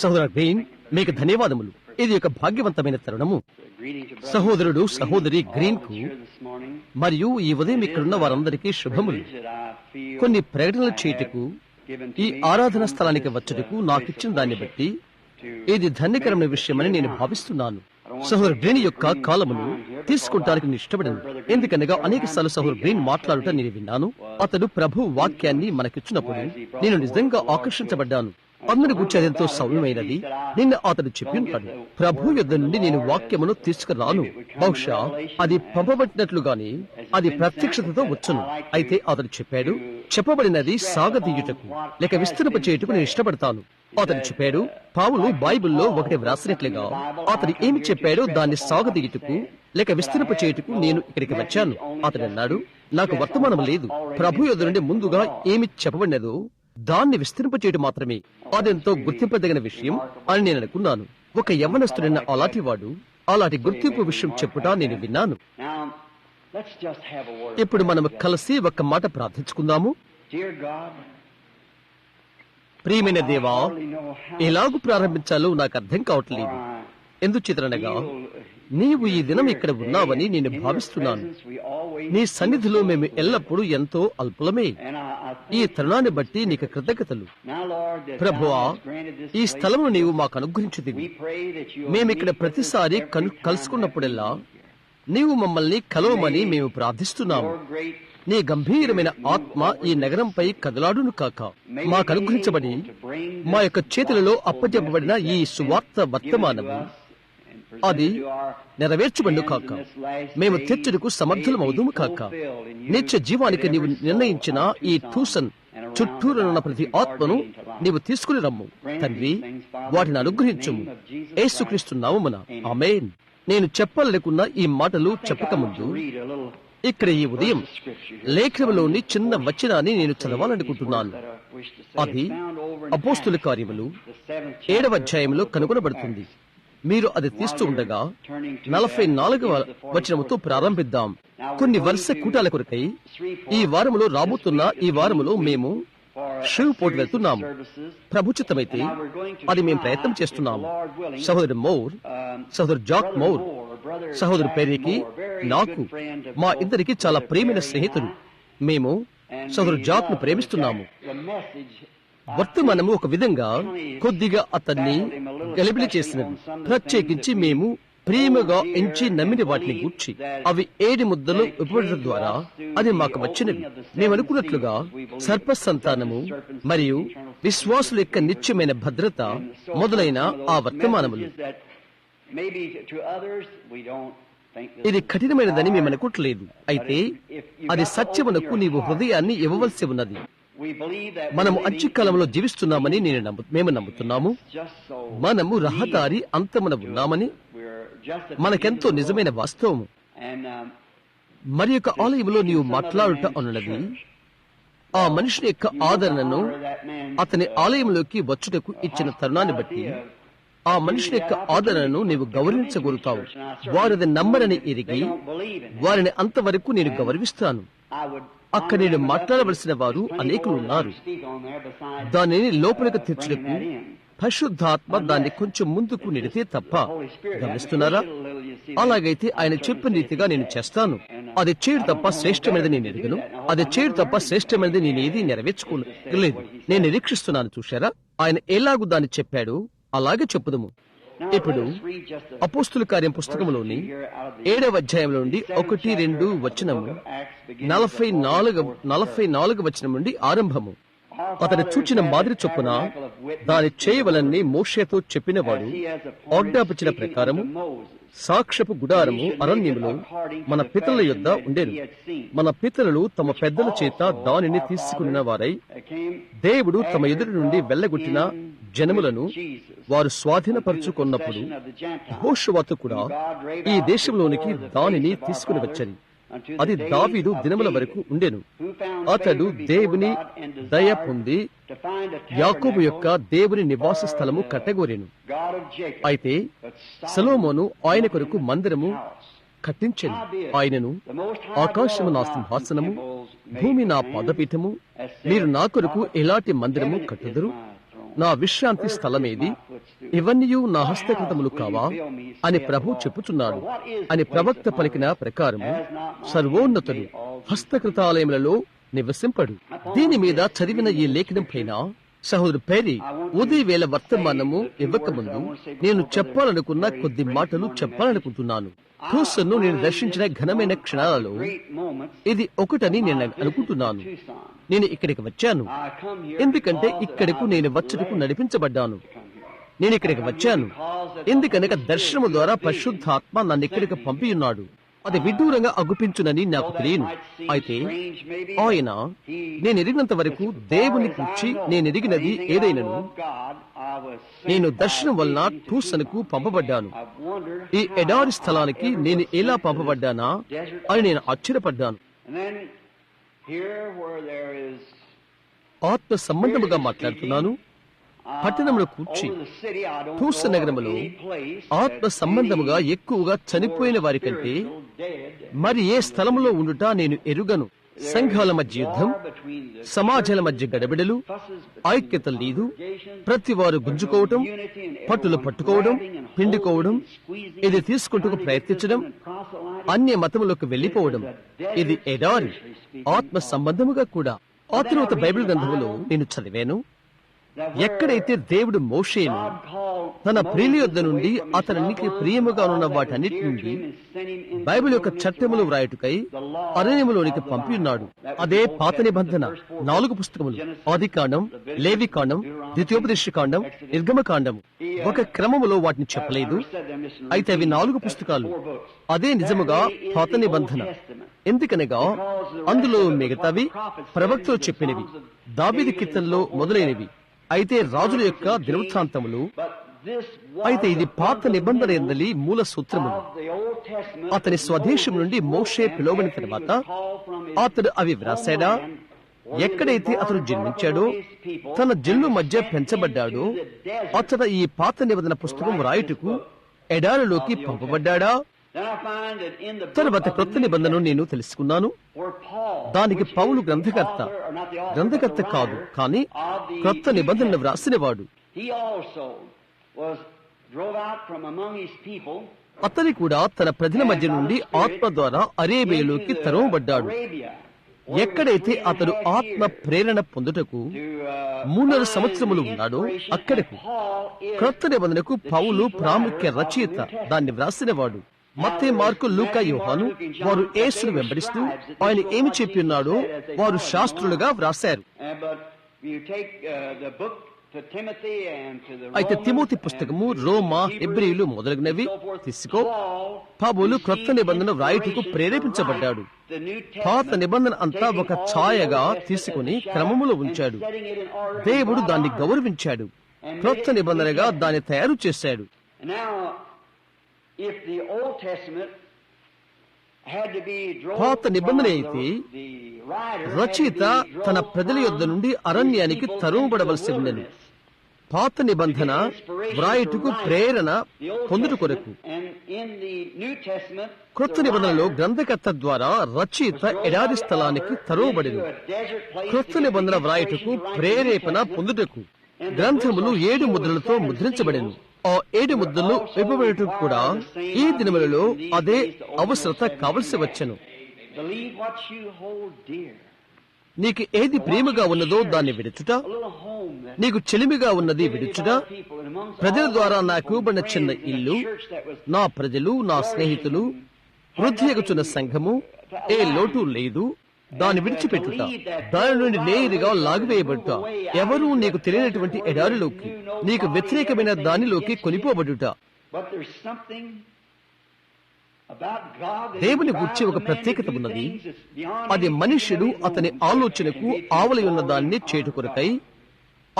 సహోదర గ్రీన్ మీకు ధన్యవాదములు. ఇది ఒక భాగ్యవంతమైన తరుణము. సహోదరుడు సహోదరి గ్రీన్కు మరియు ఈ ఉదయం ఇక్కడున్న వారందరికీ శుభములు. కొన్ని ప్రకటనలు చేయటకు ఈ ఆరాధన స్థలానికి వచ్చుటకు నాకిచ్చిన దాన్ని బట్టి ఇది ధన్యకరమైన విషయమని నేను భావిస్తున్నాను. సహోదరు గ్రీన్ యొక్క కాలమును తీసుకుంటానికి నేను ఇష్టపడను. ఎందుకనగా అనేక సార్లు సహోదరు గ్రీన్ మాట్లాడుట నేను విన్నాను. అతడు ప్రభు వాక్యాన్ని మనకిచ్చినప్పుడు నేను నిజంగా ఆకర్షించబడ్డాను. అందరి గురించి అది ఎంతో సౌమ్యమైనది. నిన్న అతడు చెప్పి ఉంటాడు. ప్రభు యుద్ధ నుండి నేను వాక్యమును తీసుకురాను. బహుశా అది పంపబడినట్లుగాని అది ప్రత్యక్షతతో వచ్చును. అయితే అతడు చెప్పాడు చెప్పబడినది సాగదీయుటకు లేక విస్తరింప చేయుటకు నేను ఇష్టపడతాను. అతడు చెప్పాడు పావులు బైబిల్లో ఒకటి వ్రాసినట్లుగా అతడు ఏమి చెప్పాడో దాన్ని సాగదీయుటకు లేక విస్తరింప చేయుటకు నేను ఇక్కడికి వచ్చాను. అతడు అన్నాడు నాకు వర్తమానం లేదు. ప్రభు యొద్ద నుండి ముందుగా ఏమి చెప్పబడినదో దాన్ని విస్తరింపచేయడం మాత్రమే. అదెంతో గుర్తింపదగిన విషయం అని నేను అనుకున్నాను. ఒక యవ్వనస్తుడైన అలాంటి వాడు అలాంటి గుర్తింపు విషయం చెప్పుట నేను విన్నాను. ఇప్పుడు మనం కలిసి ఒక మాట ప్రార్థించుకుందాము. ప్రియమైన దేవా ఎలాగూ ప్రారంభించాలో నాకు అర్థం కావట్లేదు. ఎందుచేతనగా నీవు ఈ దినం ఇక్కడ ఉన్నావని నేను భావిస్తున్నాను. నీ సన్నిధిలో మేము ఎల్లప్పుడూ ఎంతో అల్పులమే. ఈ తరుణాన్ని బట్టి నీకు కృతజ్ఞతలు. ప్రభువా ఈ స్థలము నీవు మాకు అనుగ్రహించుదివి. మేమిక్కడ ప్రతిసారి కను కలుసుకున్నప్పుడల్లా నీవు మమ్మల్ని కలవమని మేము ప్రార్థిస్తున్నాము. నీ గంభీరమైన ఆత్మ ఈ నగరంపై కదలాడును కాక. మాకు అనుగ్రహించబడి మా యొక్క చేతులలో అప్పచెప్పబడిన ఈ సువార్త వర్తమానము. అది నెరవేర్చబడు కాక. మేము తెచ్చుటకు సమర్థులమవుదుము కాక. నిత్య జీవానికి నీవు నిర్ణయించిన ఈ టూసన్ చుట్టూరున్న ప్రతి ఆత్మను నీవు తీసుకుని రమ్ము. తండ్రి వాటిని అనుగ్రహించుము. ఏసుక్రీస్తు నామమున. ఆమేన్. నేను చెప్పాలనుకున్న ఈ మాటలు చెప్పకముందు ఇక్కడ ఈ ఉదయం లేఖనంలోని చిన్న వచనాన్ని నేను చదవాలనుకుంటున్నాను. అది అపోస్తుల కార్యములు ఏడవ అధ్యాయంలో కనుగొనబడుతుంది. మీరు అది తీస్తూ ఉండగా నలభై నాలుగవ వచనముతో ప్రారంభిద్దాం. కొన్ని వరుస కూటాల కొరకై ఈ వారములో రాబోతున్న ఈ వారములో మేము షివ్ పోటీ వెళ్తున్నాము ప్రభుచితమైతే అది మేము ప్రయత్నం చేస్తున్నాము సహోదరు మౌర్ సహోదరు జాక్ మౌర్ సహోదరు పేరీకి నాకు మా ఇద్దరికి చాలా ప్రేమైన స్నేహితులు. మేము సహోదరు జాక్ను ప్రేమిస్తున్నాము. వర్తమానము ఒక విధంగా కొద్దిగా అతన్ని గలిబిలి చేసినది ప్రత్యేకించి మేము ప్రేమగా ఎంచి నమ్మిన వాటిని గూర్చి అవి ఏడి ముద్దలు ఇవ్వడం ద్వారా అది మాకు వచ్చినవి. మేము అనుకున్నట్లుగా సర్ప సంతానము మరియు విశ్వాసుల యొక్క నిత్యమైన భద్రత మొదలైన ఆ వర్తమానములు. ఇది కఠినమైనదని మేము అనుకోవట్లేదు. అయితే అది సత్యమునకు నీవు హృదయాన్ని ఇవ్వవలసి ఉన్నది. మనము అంత్యకాలంలో జీవిస్తున్నామని నేను నమ్ము మేము నమ్ముతున్నాము. మనము రహదారి అంతమున ఉన్నామని మనకెంతో నిజమైన వాస్తవము. మరి యొక్క ఆలయంలో నీవు మాట్లాడుట అన్నది ఆ మనిషిని యొక్క ఆదరణను అతని ఆలయంలోకి వచ్చుటకు ఇచ్చిన తరుణాన్ని బట్టి ఆ మనిషిని యొక్క ఆదరణను నీవు గౌరవించగలుగుతావు వారిది నమ్మరని ఎరిగి వారిని అంతవరకు నేను గౌరవిస్తాను. అక్కడ నేను మాట్లాడవలసిన వారు అనేకులు ఉన్నారు. దానిని లోపలికి తెచ్చుటకు పరిశుద్ధాత్మ దాన్ని కొంచెం ముందుకు నెడితే తప్ప గమనిస్తున్నారా? అలాగైతే ఆయన చెప్పిన రీతిగా నేను చేస్తాను. అది చేయడు తప్ప శ్రేష్టమైనది నేను ఎరగను అది చేయడు తప్ప శ్రేష్టమైనది నేను ఏది నెరవేర్చుకోలేదు నేను నిరీక్షిస్తున్నాను చూశారా? ఆయన ఎలాగూ దాన్ని చెప్పాడు? అలాగే చెప్పుదము. ఇప్పుడు అపోస్తుల కార్యం పుస్తకంలోని ఏడవ అధ్యాయంలో నుండి ఒకటి రెండు వచనము నలభై నాలుగు నలభై నాలుగు వచనం నుండి ఆరంభము. అతని చూచిన మాదిరి చొప్పున దాని చేయవలన్ని మోషేతో చెప్పినవాడు ఆజ్ఞాపించిన ప్రకారము సాక్ష్యపు గుడారము అరణ్యములో మన పితల యొద్ద ఉండేను. మన పితరులు తమ పెద్దల చేత దానిని తీసుకున్న వారై దేవుడు తమ ఎదురు నుండి వెళ్ళగొట్టిన జనములను వారు స్వాధీనపరుచుకున్నప్పుడు హోషువతు కూడా ఈ దేశంలోనికి దానిని తీసుకుని వచ్చారు. అది దావీదు దినముల వరకు ఉండెను. అతడు దేవుని దయ పొంది యాకోబు యొక్క దేవుని నివాస స్థలము కట్టగోరేను. అయితే సలోమోను ఆయన కొరకు మందిరము కట్టించెను. ఆయనను ఆకాశము నా సింహాసనము భూమి నా పాదపీఠము మీరు నా కొరకు ఎలాంటి మందిరము కట్టుదురు? నా విశ్రాంతి స్థలమేది? ఇవన్నీ నా హస్తకృతములు కావా? అని ప్రభు చెప్పుచున్నాడు. అని ప్రవక్త పలికిన ప్రకారము సర్వోన్నతుడు హస్తకృతాలయములలో నివసింపడు. దీని మీద చదివిన ఈ లేఖనం పైన? సహోదరు పేరి ఉదయ వేళ వర్తమానము ఇవ్వకముందు నేను చెప్పాలనుకున్న కొద్ది మాటలు చెప్పాలనుకుంటున్నాను. హూసన్ను నేను దర్శించిన ఘనమైన క్షణాలలో ఇది ఒకటని నేను అనుకుంటున్నాను. నేను ఇక్కడికి వచ్చాను. ఎందుకంటే ఇక్కడకు నేను వచ్చటకు నడిపించబడ్డాను. నేను ఇక్కడికి వచ్చాను. ఎందుకనగా దర్శనము ద్వారా పరిశుద్ధాత్మ నన్ను ఇక్కడికి పంపియున్నాడు. అది విడ్డూరంగా అగుపించునని నాకు తెలియను. అయితే ఆయన నేను ఎరిగినంత వరకు దేవుని కూర్చి నేను ఎరిగినది ఏదైనను నేను దర్శనం వలన టూసన్కు పంపబడ్డాను. ఈ ఎడారి స్థలానికి నేను ఎలా పంపబడ్డానా అని నేను ఆశ్చర్యపడ్డాను. ఆత్మ సంబంధముగా మాట్లాడుతున్నాను పట్టణంలో కూర్చి టూస నగరములో ఆత్మ సంబంధముగా ఎక్కువగా చనిపోయిన వారి కంటే మరి ఏ స్థలములో ఉండుట నేను ఎరుగను? సంఘాల మధ్య యుద్ధం సమాజాల మధ్య గడబిడలు ఐక్యత లేదు ప్రతి వారు గుంజుకోవటం పట్టులు పట్టుకోవడం పిండుకోవడం ఇది తీసుకుంటూ ప్రయత్నించడం అన్య మతములకు వెళ్ళిపోవడం ఇది ఎడారి ఆత్మ సంబంధముగా కూడా. ఆ తర్వాత బైబిల్ గ్రంథములో నేను చదివాను ఎక్కడైతే దేవుడు మోషేను తన ప్రియుల నుండి అతనికి ప్రియముగా ఉన్న వాటన్నిటి నుండి బైబిల్ యొక్క చట్టములు వ్రాయుటకై అరణ్యములోనికి పంపి ఉన్నాడు అదే పాత నిబంధన. నాలుగు పుస్తకములు. ఆది కాండం లేవి కాండం ద్వితీయోపదేశ కాండం నిర్గమ కాండం ఒక క్రమములో వాటిని చెప్పలేదు. అయితే అవి నాలుగు పుస్తకాలు. అదే నిజముగా పాత నిబంధన. ఎందుకనగా అందులో మిగతావి ప్రవక్తలు చెప్పినవి. దాబిది కీర్తనలో మొదలైనవి. అయితే రాజుల యొక్క దినవృత్తాంతములు. అయితే ఇది పాత నిబంధన ఎందలి మూల సూత్రములు. అతని స్వదేశం నుండి మోషే పిలువబడిన తర్వాత అతడు అవి వ్రాసాడా ఎక్కడైతే అతను జన్మించాడో తన జల్లు మధ్య పెంచబడ్డాడో అతడు ఈ పాత నిబంధన పుస్తకం రాయుటకు ఎడారిలోకి పంపబడ్డాడా? తర్వాత క్రొత్త నిబంధనను నేను తెలుసుకున్నాను. దానికి పౌలు గ్రంథకర్త గ్రంథకర్త కాదు కానీ క్రొత్త నిబంధనను వ్రాసినవాడు. అతని కూడా తన ప్రజల మధ్య నుండి ఆత్మ ద్వారా అరేబియాలోకి తరవబడ్డాడు. ఎక్కడైతే అతడు ఆత్మ ప్రేరణ పొందుటకు మూడున్నర సంవత్సరములు ఉన్నాడో అక్కడకు. క్రొత్త నిబంధనకు పౌలు ప్రాముఖ్య రచయిత దాన్ని వ్రాసినవాడు. మత్తే మార్కు లూకా యోహాను వారు యేసును వెంబడిస్తూ ఆయన ఏమి చెప్పి ఉన్నాడో వారు శాస్త్రులుగా వ్రాశారు. అయితే తిమోతి పుస్తకము రోమా ఎబ్రియులు మొదలగునవి తీసుకో పౌలు క్రొత్త నిబంధన వ్రాయటకు ప్రేరేపించబడ్డాడు. పాత నిబంధన అంతా ఒక ఛాయగా తీసుకుని క్రమములో ఉంచాడు. దేవుడు దాన్ని గౌరవించాడు. క్రొత్త నిబంధనగా దాన్ని తయారు చేశాడు. పాత నిబంధన అయితే రచయిత తన ప్రజల యొద్ద నుండి అరణ్యానికి తరుముబడవలసి ఉండను పాత నిబంధన వ్రాయుటకు ప్రేరణ పొందుట కొరకు. క్రొత్త నిబంధనలో గ్రంథకర్త ద్వారా రచయిత ఎడారి స్థలానికి తరువబడింది క్రొత్త నిబంధన వ్రాయుటకు ప్రేరేపణ పొందుటకు గ్రంథములు ఏడు ముద్రలతో ముద్రించబడింది ఆ ఏడు ముద్దలు ఇవ్వబడటం కూడా ఈ దినములలో అదే అవసరత కావలసి వచ్చను. నీకు ఏది ప్రేమగా ఉన్నదో దాన్ని విడుచుట నీకు చెలిమిగా ఉన్నది విడుచుట ప్రజల ద్వారా నాకు ఇవ్వబడిన చిన్న ఇల్లు నా ప్రజలు నా స్నేహితులు వృద్ధియగుచున్న సంఘము ఏ లోటు లేదు. దాన్ని విడిచిపెట్టుట. దాని నుండి నేరుగా లాగివేయబడుట. ఎవరూ నీకు తెలియనటువంటి ఎడారిలోకి నీకు వ్యతిరేకమైన దానిలోకి కొనిపోబడుట. దేవుని గుర్చి ఒక ప్రత్యేకత ఉన్నది. అది మనుష్యుడు అతని ఆలోచనకు ఆవలి ఉన్న దాన్ని చేటుకొరకై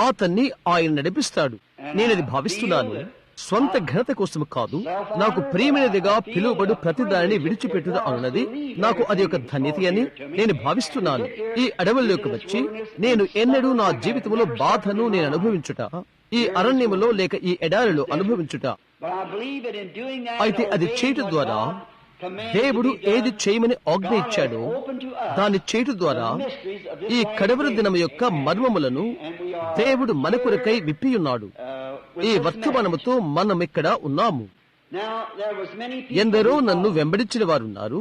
అతన్ని ఆయన నడిపిస్తాడు. నేనది భావిస్తున్నాను. స్వంత ఘనత కోసం కాదు నాకు ప్రియమైనదిగా పిలువబడు ప్రతి దానిని విడిచిపెట్టుట అన్నది నాకు అది ఒక ధన్యత అని నేను భావిస్తున్నాను. ఈ అడవుల్లోకి వచ్చి నేను ఎన్నడూ నా జీవితంలో బాధను నేను అనుభవించుట ఈ అరణ్యములో లేక ఈ ఎడారిలో అనుభవించుట. అయితే అది చేయటం ద్వారా దేవుడు ఏది చేయమని ఆజ్ఞ ఇచ్చాడో దాన్ని చేయటం ద్వారా ఈ కడవర దినం యొక్క మర్మములను దేవుడు మన కొరకై విప్పియున్నాడు. ఈ వర్తమానముతో మనం ఇక్కడ ఉన్నాము ఎందరో నన్ను వెంబడించిన వారున్నారు.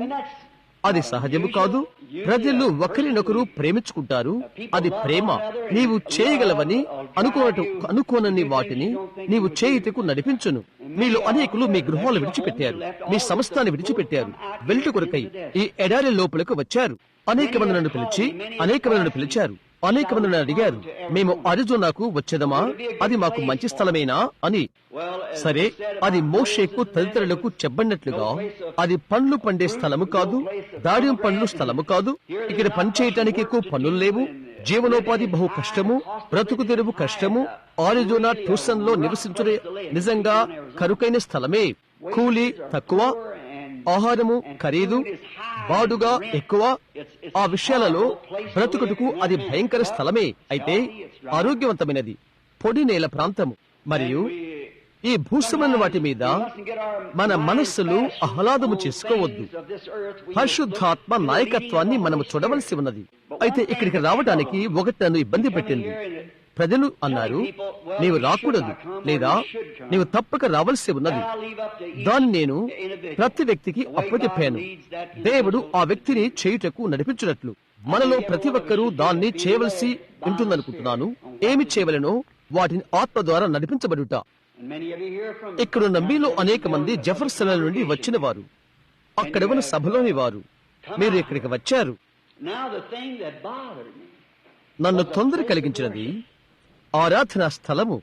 అది సహజము కాదు. ప్రజలు ఒకరినొకరు ప్రేమించుకుంటారు. అది ప్రేమ. నీవు చేయగలవని అనుకోవటం అనుకోనని వాటిని నీవు చేయుటకు నడిపించును. మీలో అనేకులు మీ గృహాలు విడిచిపెట్టారు. మీ సంస్థాన్ని విడిచిపెట్టారు. వెల్టు కొరకై ఈ ఎడారి లోపలకు వచ్చారు. అనేక మంది నన్ను పిలిచి అనేక మంది నన్ను పిలిచారు. అనేక మంది అడిగారు. మేము అరిజోనాకు వచ్చేదమా? అది మాకు మంచి స్థలమేనా? అని. సరే అది మోషేకు తదితరులకు చెప్పబడినట్లుగా అది పండ్లు పండే స్థలము కాదు దాడియం పండ్లు స్థలము కాదు. ఇక్కడ పనిచేయటానికి ఎక్కువ పనులు లేవు. జీవనోపాధి బహు కష్టము బ్రతుకు తెరువు కష్టము ఆరిజోనా ట్యూసన్లో నివసించుడే నిజంగా కరుకైన స్థలమే. కూలీ తక్కువ ఆహారము ఖరీదు బాడుగా ఎక్కువ ఆ విషయాలలో బ్రతుకుటకు అది భయంకర స్థలమే. అయితే ఆరోగ్యవంతమైనది. పొడి నేల ప్రాంతము. మరియు ఈ భూసమైన వాటి మీద మన మనస్సులు ఆహ్లాదము చేసుకోవద్దు. పరిశుద్ధాత్మ నాయకత్వాన్ని మనము చూడవలసి ఉన్నది. అయితే ఇక్కడికి రావడానికి ఒకటి నన్ను ఇబ్బంది పెట్టింది. ప్రజలు అన్నారు నీవు రాకూడదు లేదా నీవు తప్పక రావలసి ఉన్నది. దాన్ని నేను ప్రతి వ్యక్తికి అప్పచెప్పాను. దేవుడు ఆ వ్యక్తిని చేయుటకు నడిపించినట్లు. మనలో ప్రతి ఒక్కరూ దాన్ని చేయవలసి ఉంటుందనుకుంటున్నాను. ఏమి చేయవలనో వాటిని ఆత్మ ద్వారా నడిపించబడుట. ఇక్కడ ఇక్కడున్న మీలో అనేక మంది జఫర్సన్ నుండి వచ్చిన వారు అక్కడ ఉన్న సభలోని వారు మీరు ఇక్కడికి వచ్చారు. నన్ను తొందర కలిగించినది ఆరాధనా స్థలము.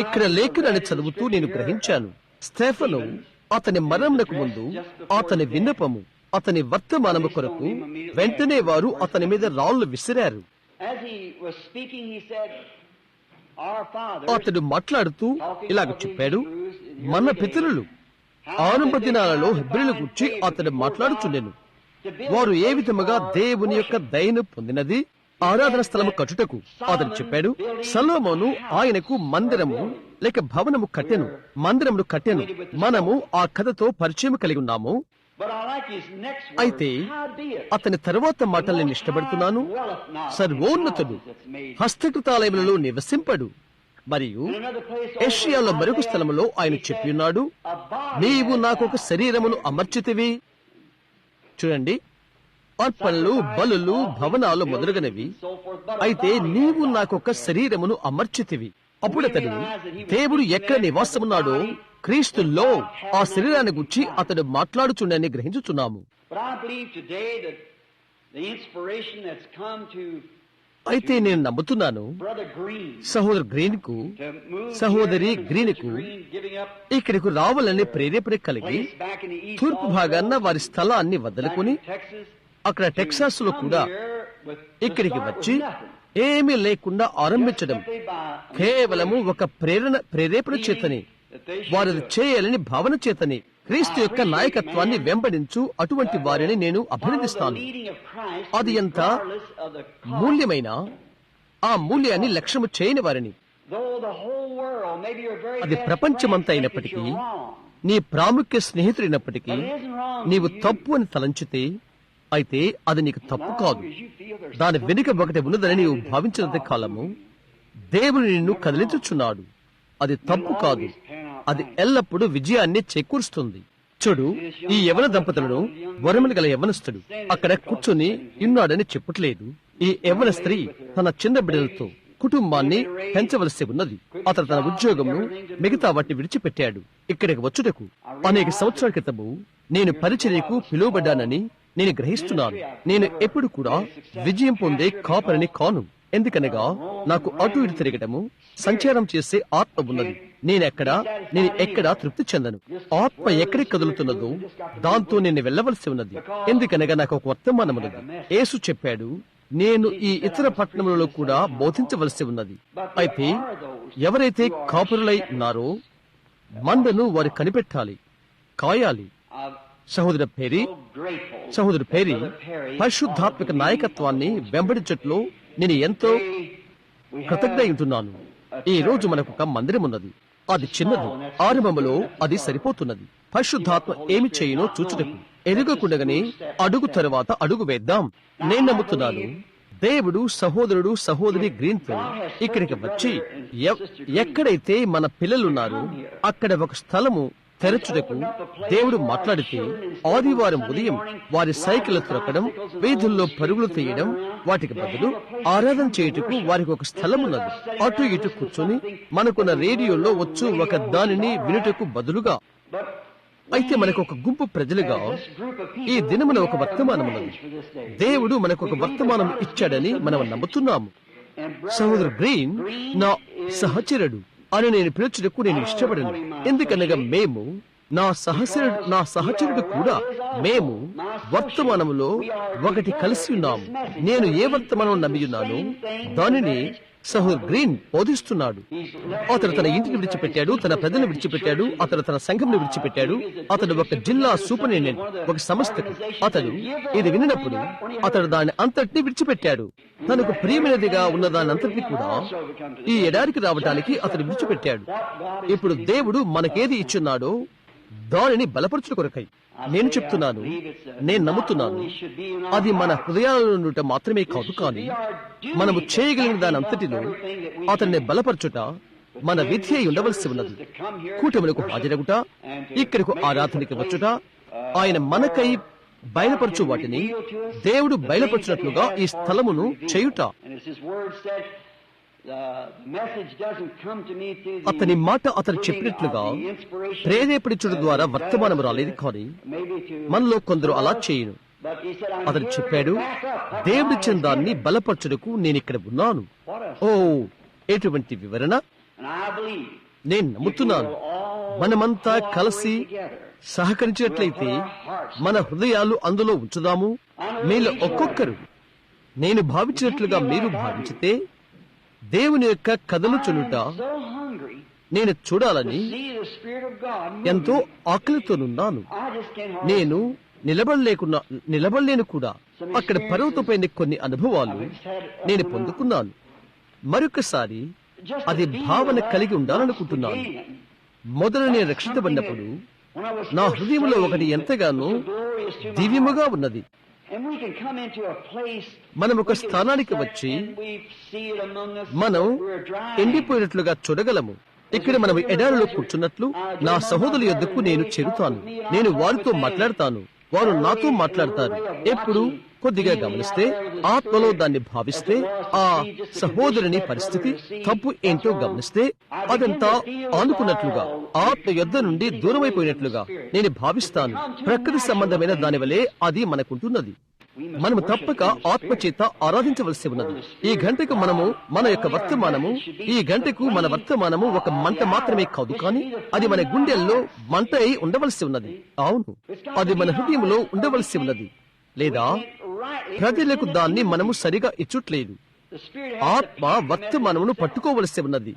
ఇక్కడ లేఖనాన్ని చదువుతూ నేను గ్రహించాను. స్టెఫను అతని మరణమునకు ముందు అతని విన్నపము అతని వర్తమానము కొరకు వెంటనే వారు అతని మీద రాళ్ళు విసిరారు. అతడు మాట్లాడుతూ ఇలాగ చెప్పాడు మన పితరులు ఆరంభ దినాలలో హెబ్రిల గురించి అతడు మాట్లాడుచుండెను. వారు ఏ విధముగా దేవుని యొక్క దయను పొందినది? ఆరాధన స్థలము కట్టుటకు అతను చెప్పాడు సలోమోను ఆయనకు మందిరము లేక భవనము కట్టెను మందిరమును కట్టెను. మనము ఆ కథతో పరిచయం కలిగి ఉన్నాము. అయితే అతని తరువాత మాటలు నేను ఇష్టపడుతున్నాను. సర్వోన్నతుడు హస్తకృతాలయములలో నివసింపడు. మరియు ఏషియాలో మరొక స్థలములో ఆయన చెప్పి ఉన్నాడు నీవు నాకు ఒక శరీరమును అమర్చితివి. చూడండి. అర్పణలు బలులు భవనాలు మొదలగునవి. అయితే నీవు నాకొక శరీరమును అమర్చితివి. అప్పుడు అతడు దేవుడు ఎక్కడ నివాసమున్నాడో క్రీస్తుల్లో ఆ శరీరాన్ని గుర్చి అతడు మాట్లాడుచుండని గ్రహించుచున్నాము. అయితే నేను నమ్ముతున్నాను సహోదరు గ్రీన్కు సహోదరి గ్రీన్కు గ్రీన్కు ఇక్కడికి రావాలని ప్రేరేపణ కలిగి తూర్పు భాగాన భాగాన్న వారి స్థలాన్ని వదులుకుని అక్కడ టెక్సాస్లో కూడా ఇక్కడికి వచ్చి ఏమీ లేకుండా ఆరంభించడం కేవలము ఒక ప్రేరణ ప్రేరేపణ చేతని వారు చేయాలని భావన చేతని క్రీస్తు యొక్క నాయకత్వాన్ని వెంబడించు అటువంటి వారిని నేను అభినందిస్తాను. అది ఎంత మూల్యమైన ఆ మూల్యాన్ని లక్ష్యము చేయని వారిని. అది ప్రపంచమంత అయినప్పటికీ నీ ప్రాముఖ్య స్నేహితుడైనప్పటికీ నీవు తప్పు అని తలంచితే అయితే అది నీకు తప్పు కాదు. దాని వెనుక ఒకటి ఉన్నదని నీవు భావించినంత కాలము దేవుడు నిన్ను కదిలించుచున్నాడు. అది తప్పు కాదు. అది ఎల్లప్పుడూ విజయాన్ని చేకూరుస్తుంది. చూడు ఈ యవన దంపతులను వరములు గల యవనస్తుడు అక్కడ కూర్చుని ఇన్నాడని చెప్పట్లేదు. ఈ యవన స్త్రీ తన చిన్న బిడ్డలతో కుటుంబాన్ని పెంచవలసి ఉన్నది. అతను తన ఉద్యోగము మిగతా వాటిని విడిచిపెట్టాడు. ఇక్కడికి వచ్చుటకు అనేక సంవత్సరాల క్రితము నేను పరిచర్యకు పిలువబడ్డానని నేను గ్రహిస్తున్నాను. నేను ఎప్పుడు కూడా విజయం పొందే కాపరిని కాను. ఎందుకనగా నాకు అటు ఇటు తిరగటము సంచారం చేసే ఆత్మ ఉన్నది. నేనెక్కడ నేను ఎక్కడ తృప్తి చెందను? ఆత్మ ఎక్కడికి కదులుతున్నదో దాంతో నేను వెళ్ళవలసి ఉన్నది. ఎందుకనగా నాకు ఒక వర్తమానం ఉన్నది. యేసు చెప్పాడు నేను ఈ ఇతర పట్టణములలో కూడా బోధించవలసి ఉన్నది. అయితే ఎవరైతే కాపురులై ఉన్నారో మందను వారు కనిపెట్టాలి కాయాలి. సహోదర పేరి సహోదరు పేరి పరిశుద్ధాత్మిక నాయకత్వాన్ని వెంబడించట్లో నేను ఎంతో We కృతజ్ఞ ఉంటున్నాను ఈ రోజు మనకు ఒక మందిరం ఉన్నది. అది చిన్నది. ఆరంభములో అది సరిపోతున్నది. పరిశుద్ధాత్మ ఏమి చేయనో చూచుటకు. ఎదుగకుండగానే అడుగు తరువాత అడుగు వేద్దాం. నేను నమ్ముతున్నాను దేవుడు సహోదరుడు సహోదరి గ్రీన్తో ఇక్కడికి వచ్చి ఎక్కడైతే మన పిల్లలున్నారో అక్కడ ఒక స్థలము తెరచుటకు దేవుడు మాట్లాడితే ఆదివారం ఉదయం వారి సైకిల్ త్రొక్కడం వీధుల్లో పరుగులు తీయడం వాటికి బదులు ఆరాధన చేయుటకు వారికి ఒక స్థలం ఉన్నది అటు ఇటు కూర్చొని మనకున్న రేడియోలో వచ్చు ఒక దానిని వినుటకు బదులుగా. అయితే మనకు ఒక గుంపు ప్రజలుగా ఈ దినమున ఒక వర్తమానం ఉన్నది దేవుడు మనకు ఒక వర్తమానం ఇచ్చాడని మనం నమ్ముతున్నాము. సహోదరు గ్రీన్ నా సహచరుడు. అని నేను పిలుచుటకు నేను ఇష్టపడను. ఎందుకనగా మేము నా సహచరుడు నా సహచరుడు కూడా మేము వర్తమానంలో ఒకటి కలిసి ఉన్నాము. నేను ఏ వర్తమానం నమ్మి దానిని సహోదరు గ్రీన్ బోధిస్తున్నాడు. అతను తన ఇంటిని విడిచిపెట్టాడు తన పెద్దను విడిచిపెట్టాడు అతను తన సంఘంను విడిచిపెట్టాడు అతడు ఒక జిల్లా సూపరింటెండెంట్ ఒక సంస్థకు అతడు ఇది వినినప్పుడు అతడు దాని అంతటిని విడిచిపెట్టాడు. తనకు ప్రియమైనదిగా ఉన్న దాని అంతటిని కూడా ఈ ఎడారికి రావడానికి అతడు విడిచిపెట్టాడు. ఇప్పుడు దేవుడు మనకేది ఇచ్చున్నాడో దానిని బలపరచుట కొరకై నేను చెప్తున్నాను నేను నమ్ముతున్నాను. అది మన హృదయాలలో నుండి మాత్రమే కాదు కానీ మనము చేయగలిగిన దాని అంతటిలో అతన్ని బలపరచుట మన విధి అయి ఉండవలసి ఉన్నది. కూటములకు హాజరగుట ఇక్కడకు ఆరాధనకి వచ్చుట ఆయన మనకై బయలుపరచు వాటిని దేవుడు బయలుపరచినట్లుగా ఈ స్థలమును చేయుట. అతని మాట అతను చెప్పినట్లుగా ప్రేరేపడించడం ద్వారా వర్తమానం రాలేదు కానీ మనలో కొందరు అలా చేయను. అతను చెప్పాడు to back up what దేవుడిచ్చిన God has దాన్ని given." బలపరచుటకు నేను ఇక్కడ ఉన్నాను. ఓ ఎటువంటి వివరణ? నేను నమ్ముతున్నాను. మనమంతా కలిసి సహకరించినట్లయితే మన హృదయాలు అందులో ఉంచుదాము. మీలో ఒక్కొక్కరు. నేను భావించినట్లుగా మీరు భావించితే దేవుని యొక్క కథలు చునుట so hungry నేను చూడాలని. ఎంతో ఆకలితోనున్నాను. నేను నిలబడలేకున్నా నిలబడలేను కూడా. అక్కడ పర్వతపైన కొన్ని అనుభవాలు నేను పొందుకున్నాను. మరొకసారి అది భావన కలిగి ఉండాలనుకుంటున్నాను. మొదట నేను రక్షించబడినప్పుడు నా హృదయంలో ఒకటి ఎంతగానో దివ్యముగా. ఉన్నది. మనం ఒక స్థానానికి వచ్చి మనం. ఎండిపోయినట్లుగా చూడగలము. ఇక్కడ మనం ఎడారిలో కూర్చున్నట్లు నా సహోదరుల యొద్దకు నేను చేరుతాను నేను వారితో మాట్లాడతాను. వారు నాతో మాట్లాడతారు. ఎప్పుడు కొద్దిగా గమనిస్తే ఆత్మలో దాన్ని భావిస్తే ఆ సహోదరుని పరిస్థితి తప్పు ఏంటో గమనిస్తే అదంతా ఆనుకున్నట్లుగా ఆత్మ యుద్ధ నుండి దూరమైపోయినట్లుగా నేను భావిస్తాను. ప్రకృతి సంబంధమైన దాని వలె అది మనకుంటున్నది. మనము తప్పక ఆత్మ చేత ఆరాధించవలసి ఉన్నది. ఈ గంటకు మనము మన యొక్క వర్తమానము ఈ గంటకు మన వర్తమానము ఒక మంట మాత్రమే కాదు కానీ అది మన గుండెల్లో మంట అయి ఉండవలసి ఉన్నది. అవును అది మన హృదయంలో ఉండవలసి ఉన్నది. లేదా ప్రజలకు దాన్ని మనము సరిగా ఇచ్చుట్లేదు. ఆత్మ వర్తమానమును పట్టుకోవలసి ఉన్నది.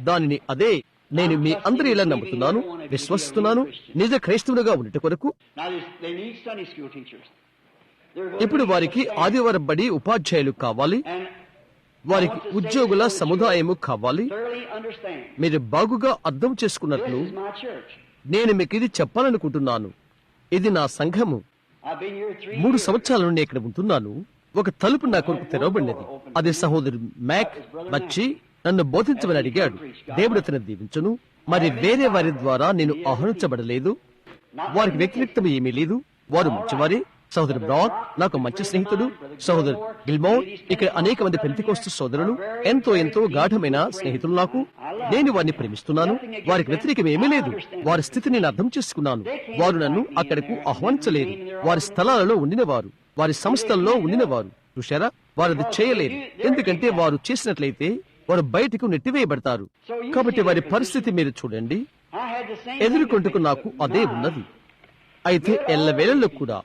దానిని అదే నేను మీ అందరి ఇలా నమ్ముతున్నాను విశ్వసిస్తున్నాను నిజ క్రైస్తవులుగా ఉండేట కొరకు. ఇప్పుడు వారికి ఆదివారం బడి ఉపాధ్యాయులు కావాలి. వారికి ఉద్యోగుల సముదాయము కావాలి. మీరు బాగుగా అర్థం చేసుకున్నట్లు. నేను మీకు ఇది చెప్పాలనుకుంటున్నాను. ఇది నా సంఘము. మూడు. సంవత్సరాల నుండి ఇక్కడ ఉంటున్నాను. ఒక తలుపు నా కొరకు తెరవబడినది. అది సహోదరు మ్యాక్ వచ్చి నన్ను బోధించమని అడిగాడు. దేవుడు అతను దీవించును. మరి వేరే వారి ద్వారా నేను ఆహ్వానించబడలేదు. వారికి వ్యతిరేక్తం ఏమీ లేదు. వారు మంచివారే. సోదరు బ్రాడ్ నాకు మంచి స్నేహితుడు సోదరు గిల్మోర్ ఇక్కడ అనేక మంది పెంతికోస్తు సోదరులు ఎంతో ఎంతో గాఢమైన స్నేహితులు నాకు. నేను వారిని ప్రేమిస్తున్నాను వారికి వ్యతిరేకం ఏమీ లేదు. వారి స్థితిని నేను అర్థం చేసుకున్నాను. వారు నన్ను అక్కడకు ఆహ్వానించలేదు. వారి స్థలాలలో ఉండినవారు వారి సంస్థల్లో ఉండినవారు. చూశారా? వారు అది చేయలేరు ఎందుకంటే వారు చేసినట్లయితే వారు బయటకు నెట్టివేయబడతారు. కాబట్టి వారి పరిస్థితి మీరు చూడండి. ఎదుర్కొంటుకు నాకు అదే ఉన్నది. అయితే ఎల్లవేళల్లో కూడా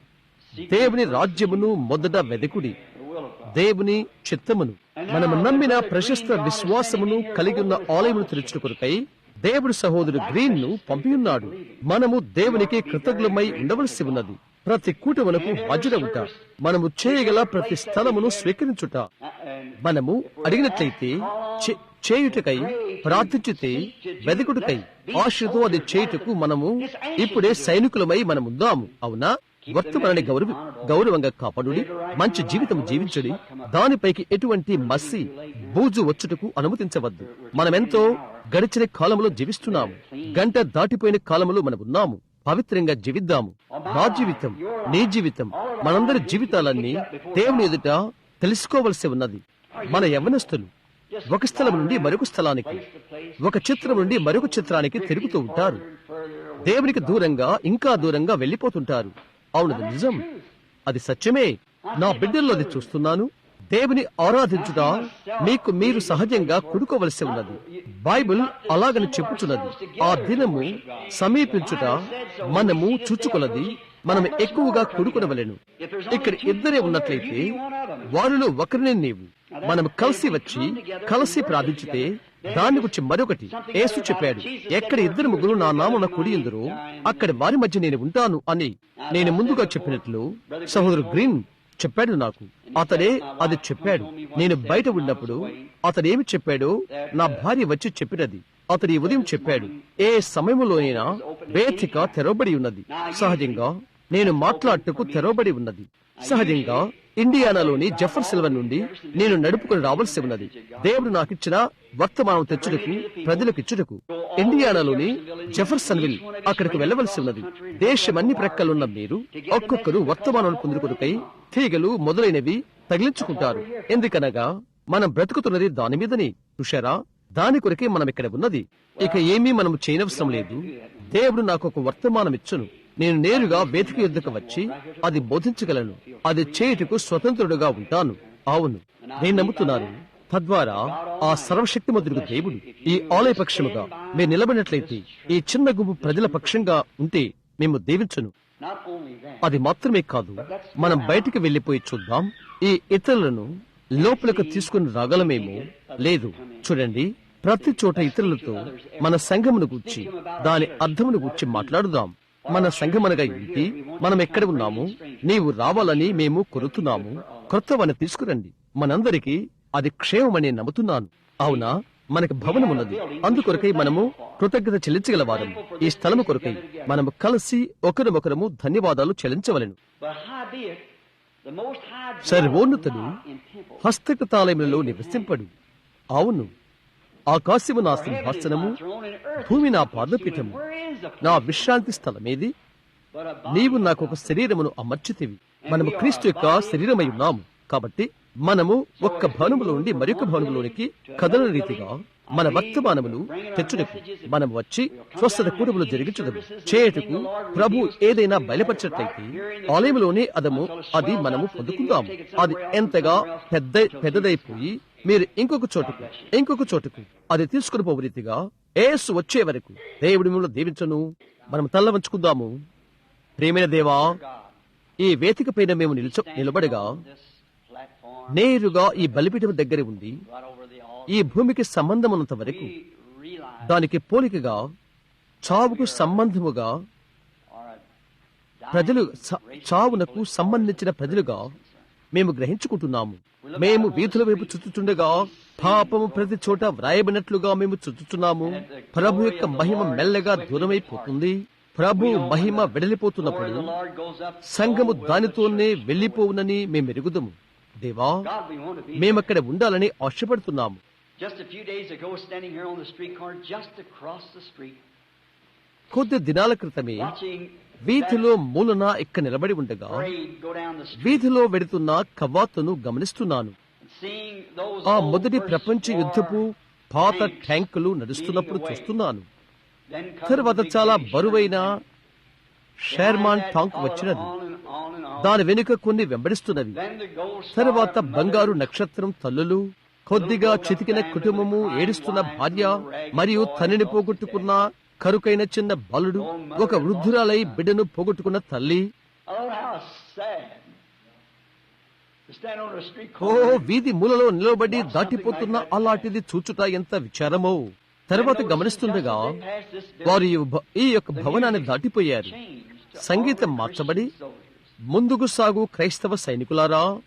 దేవుని రాజ్యమును మొదట వెదకుడి. దేవుని చిత్తమును. మనము నమ్మిన ప్రశస్త విశ్వాసమును కలిగి ఉన్న ఆలయమును తెరచుట కొరకై దేవుడి సహోదరు గ్రీన్ను పంపియున్నాడు. మనము దేవునికి కృతజ్ఞమై ఉండవలసి ఉన్నది. ప్రతి కూటమునకు హాజరవుట మనము చేయగల ప్రతి స్థలమును స్వీకరించుట. మనము అడిగినట్లయితే చేయుటకై ప్రార్థించితే వెదకుటకై ఆశతో అది చేయుటకు మనము ఇప్పుడే సైనికులమై మనముందాము. అవునా? వర్తమానాన్ని గౌరవ గౌరవంగా కాపాడుడి మంచి జీవితం జీవించుడి దానిపైకి ఎటువంటి మసి బూజు వచ్చుటకు అనుమతించవద్దు. మనమెంతో గడిచిన కాలంలో జీవిస్తున్నాము. గంట దాటిపోయిన కాలంలో మనం ఉన్నాము పవిత్రంగా జీవిద్దాము. నా జీవితం నీ జీవితం మనందరి జీవితాలన్నీ దేవుని ఎదుట తెలుసుకోవలసి ఉన్నది. మన యవనస్తులు ఒక స్థలం నుండి మరొక స్థలానికి ఒక చిత్రం నుండి మరొక చిత్రానికి తిరుగుతూ ఉంటారు. దేవునికి దూరంగా ఇంకా దూరంగా వెళ్ళిపోతుంటారు అవునది నిజం. అది సత్యమే. నా బిడ్డల్లో అది చూస్తున్నాను. దేవుని ఆరాధించుట మీకు మీరు సహజంగా కుడుకోవలసి ఉన్నది. బైబిల్ అలాగని చెప్పుచున్నది. ఆ దినము సమీపించుట మనము చూచుకున్నది మనం ఎక్కువగా కొడుకునవలేను. ఇక్కడ ఇద్దరే ఉన్నట్లయితే వారిలో ఒకరినే నీవు. మనం కలిసి వచ్చి కలిసి ప్రార్థించితే దాన్ని గురించి మరొకటి యేసు చెప్పాడు. ఎక్కడ ఇద్దరు ముగ్గురు నా నామన కుడి ఎందరో అక్కడ వారి మధ్య నేను ఉంటాను అని నేను ముందుగా చెప్పినట్లు సహోదరు గ్రీన్ చెప్పాడు నాకు. అతడే అది చెప్పాడు. నేను బయట ఉన్నప్పుడు అతడేమి చెప్పాడో నా భార్య వచ్చి చెప్పినది. అతడి ఉదయం చెప్పాడు. ఏ సమయంలోనైనా వేదిక తెరవబడి ఉన్నది. సహజంగా నేను మాట్లాడుటకు తెరవబడి ఉన్నది. సహజంగా ఇండియానాలోని జఫర్ సిల్వర్ నుండి నేను నడుపుకుని రావాల్సి ఉన్నది. దేవుడు నాకిచ్చిన వర్తమానం తెచ్చుటకు ప్రజలకు ఇచ్చుటకు ఇండియానాలోని జెఫర్సన్విల్ అక్కడికి వెళ్ళవలసి ఉన్నది. దేశం అన్ని ప్రక్కలున్న మీరు ఒక్కొక్కరు వర్తమానం పొందుకొరకై తీగలు మొదలైనవి తగిలించుకుంటారు. ఎందుకనగా మనం బ్రతుకుతున్నది దాని మీదని. చూశారా? దాని కొరకే మనం ఇక్కడ ఉన్నది. ఇక ఏమీ మనం చేయనవసరం లేదు. దేవుడు నాకు ఒక వర్తమానం ఇచ్చును నేను నేరుగా వేదిక యుద్ధకు వచ్చి? అది బోధించగలను. అది చేయుటకు స్వతంత్రుడుగా ఉంటాను. అవును నేను నమ్ముతున్నాను. తద్వారా ఆ సర్వశక్తిమంతుడికి దేవుడు ఈ ఆలయ పక్షముగా మీరు నిలబడినట్లయితే ఈ చిన్న గుంపు ప్రజల పక్షంగా ఉంటే మేము దేవించను. అది మాత్రమే కాదు మనం బయటికి వెళ్ళిపోయి చూద్దాం. ఈ ఇతరులను లోపలకు తీసుకుని రాగలమేమో? లేదు. చూడండి ప్రతి చోట ఇతరులతో మన సంఘమును గూర్చి దాని అర్థమును గూర్చి మాట్లాడుదాం. మన సంఘమనగా ఇంటి మనం ఎక్కడ ఉన్నాము? నీవు రావాలని మేము కొరుతున్నాము. క్రొత్తవని తీసుకురండి. మనందరికీ అది క్షేమమని నమ్ముతున్నాను. అవునా? మనకి భవనం ఉన్నది. అందుకొరకై మనము కృతజ్ఞత చెల్లించగలవారం ఈ స్థలము కొరకై మనము కలిసి ఒకరినొకరము ధన్యవాదాలు చెల్లించవలను. సర్వోన్నతుడు not నివసింపడు. అవును. ఆకాశము నా సింహాసనము భూమి నా పాదపీఠము నా విశ్రాంతి స్థలమేది? నీవు నాకు ఒక శరీరమును అమర్చితివి. మనము క్రీస్తు యొక్క శరీరమై ఉన్నాము. కాబట్టి మనము ఒక్క భవనములో నుండి మరొక భవనములోనికి కదల రీతిగా మన వర్తమానములు తెచ్చుటకు మనం వచ్చి స్వస్థత కూడములు జరిగించదము చేయుటకు ప్రభు ఏదైనా బయలుపరిచినట్లయితే ఆలయంలోనే అదము అది మనము పొందుకుందాము. అది ఎంతగా పెద్ద పెద్దదైపోయి మీరు ఇంకొక చోటుకు ఇంకొక చోటుకు. అది తీసుకుని పోవు రీతిగా ఏసు వచ్చే వరకు దేవుడి మిమ్మల్ని దీవించను. మనం తల్ల వంచుకుందాము. ప్రేమైన దేవా ఈ వేదిక పైన మేము నిలుచ నిలబడగా నేరుగా ఈ బలిపీఠం దగ్గర ఉంది ఈ భూమికి సంబంధం ఉన్నంత వరకు దానికి పోలికగా చావుకు సంబంధముగా ప్రజలు చావునకు సంబంధించిన ప్రజలుగా మేము గ్రహించుకుంటున్నాము మేము వీధుల వైపు చుట్టుచుండగా పాపము ప్రతి చోట వ్రాయబడినట్లుగా మేము చుట్టుచున్నాము ప్రభు యొక్క మహిమ మెల్లగా దూరమైపోతుంది ప్రభు మహిమ వెడలిపోతున్నప్పుడు. సంఘము దానితోనే వెళ్ళిపోవునని మేము ఎరుగుదము దేవా. మేమక్కడ ఉండాలని ఆశపడుతున్నాము కొద్ది దినాల క్రితమే వీధిలో మూలన ఇక్కడ నిలబడి ఉండగా వీధిలో వెడుతున్న కవాతును గమనిస్తున్నాను. ఆ మొదటి ప్రపంచ యుద్ధపు పాత ట్యాంకులు నడుస్తున్నప్పుడు చూస్తున్నాను. తర్వాత చాలా బరువైన షేర్మాన్ టాంక్ వచ్చినది. దాని వెనుక కొన్ని వెంబడిస్తున్నవి. తర్వాత బంగారు నక్షత్రం తల్లులు కొద్దిగా చితికిన కుటుంబము ఏడుస్తున్న భార్య మరియు తనని పోగొట్టుకున్న కరుకైన చిన్న బాలుడు ఒక వృద్ధురాలై బిడ్డను పోగొట్టుకున్న తల్లి. Oh, ఓ. వీధి మూలలో నిలబడి దాటిపోతున్న అలాంటిది చూచుట ఎంత విచారమో. తర్వాత గమనిస్తుండగా వారు ఈ యొక్క భవనాన్ని దాటిపోయారు. సంగీతం మార్చబడి ముందుకు సాగు క్రైస్తవ సైనికులారా.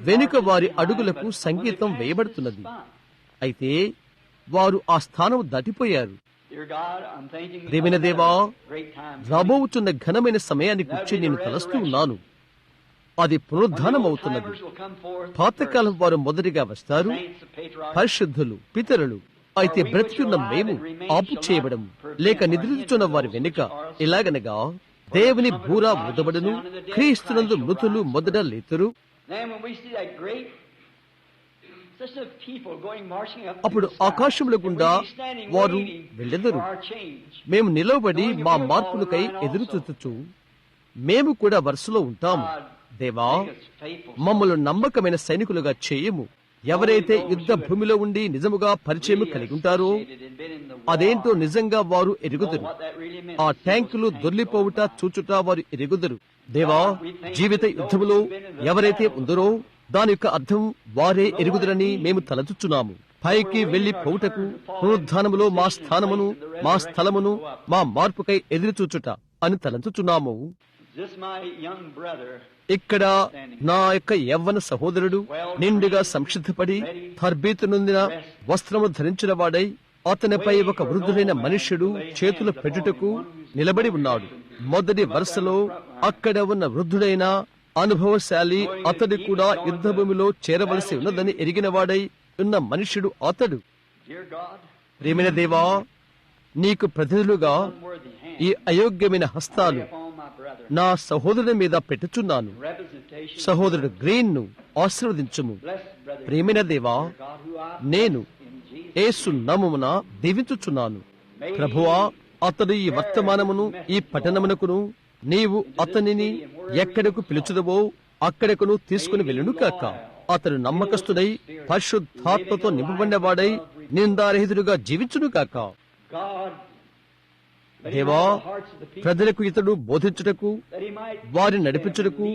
వెనుక వారి అడుగులకు సంగీతం వేయబడుతున్నది. అయితే వారు ఆ స్థానం దాటిపోయారు. ప్రియమైన దేవా. రాబోతున్న ఘనమైన సమయాన్ని గురించి నేను తలస్తూ ఉన్నాను. అది పునరుద్ధానం అవుతున్నది పాతకాలం వారు మొదటిగా వస్తారు. పరిశుద్ధులు పితరులు అయితే బ్రతికున్న మేము ఆపు చేయబడం లేక నిద్రించుచున్న వారి వెనుక ఎలాగనగా దేవుని బూరా ఊదబడును క్రీస్తునందు మృతులు మొదట లేతురు. అప్పుడు ఆకాశముల గుండా వారు వెళ్ళెదరు. మేము నిలవబడి మా మార్పులకై ఎదురు చూచుచు మేము కూడా వరుసలో ఉంటాము. దేవా. మమ్మల్ని నమ్మకమైన సైనికులుగా చేయము. ఎవరైతే యుద్ధ భూమిలో ఉండి నిజముగా పరిచయం కలిగి ఉంటారో అదేంటో. నిజంగా వారు ఎరుగుదురు. ఆ ట్యాంకులు దొర్లిపోవుట చూచుట వారు ఎరుగుదురు. దేవా జీవిత యుద్ధములో ఎవరైతే ఉందరో దాని యొక్క అర్థం వారే ఎరుగుదలని మేము తలచుచున్నాము. పైకి వెళ్ళి పోవుటకు పునరుద్ధానములో మా స్థానమును మా స్థలమును మా మార్పుకై ఎదురు చూచుట అని తలంచుచున్నాము. ఇక్కడ నా యొక్క యవ్వన సహోదరుడు నిండుగా సంక్షిద్ధపడి తర్బీతు నొందిన వస్త్రము ధరించిన వాడై అతనిపై ఒక వృద్ధుడైన మనుష్యుడు చేతులు పెట్టుటకు నిలబడి ఉన్నాడు. మొదటి వరుసలో అక్కడ ఉన్న వృద్ధుడైన అనుభవశాలి అతడు కూడా యుద్ధభూమిలో చేరవలసి ఉన్నదని ఎరిగిన వాడై ఉన్న మనుష్యుడు అతడు. Dear ప్రేమైన దేవా నీకు ప్రతినిధులుగా ఈ అయోగ్యమైన హస్తాలు నా సహోదరుని మీద పెట్టుచున్నాను. సహోదరుడు గ్రీన్ను ఆశీర్వదించుము. Bless ప్రేమైన దేవా నేను ఏసు నమమున దీవించుచున్నాను. ప్రభువా అతడు ఈ వర్తమానమును ఈ పట్టణమునకును నీవు అతనిని ఎక్కడకు పిలుచుదవో అక్కడకును తీసుకుని వెళ్ళును కాక. అతడు నమ్మకస్తుడై పరిశుద్ధాత్మతో నింపబడినవాడై నిందారహితుడుగా జీవించును కాక. దేవా ప్రజలకు ఇతడు బోధించుటకు వారిని నడిపించుటకు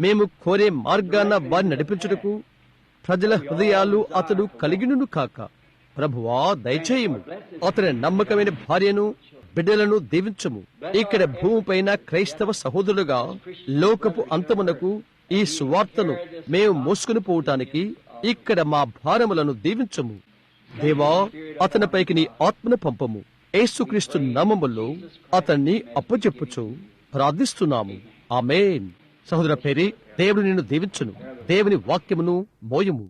మేము కోరే మార్గాన వారిని నడిపించుటకు ప్రజల హృదయాలు అతడు కలిగినును కాక. ప్రభువా దయచేయము. అతని నమ్మకమైన భార్యను బిడ్డలను దీవించము. ఇక్కడ భూమిపైన క్రైస్తవ సహోదరులుగా లోకపు అంతమునకు ఈ సువార్తను మేము మోసుకుని పోవటానికి ఇక్కడ మా భారములను దీవించము. దేవా అతనిపైకి నీ ఆత్మను పంపము. యేసుక్రీస్తు నామములో అతన్ని అప్పచెప్పుచు ప్రార్థిస్తున్నాము. ఆమేన్. సహోదర పేరి దేవుడు నిన్ను దీవించును. దేవుని వాక్యమును మోయము.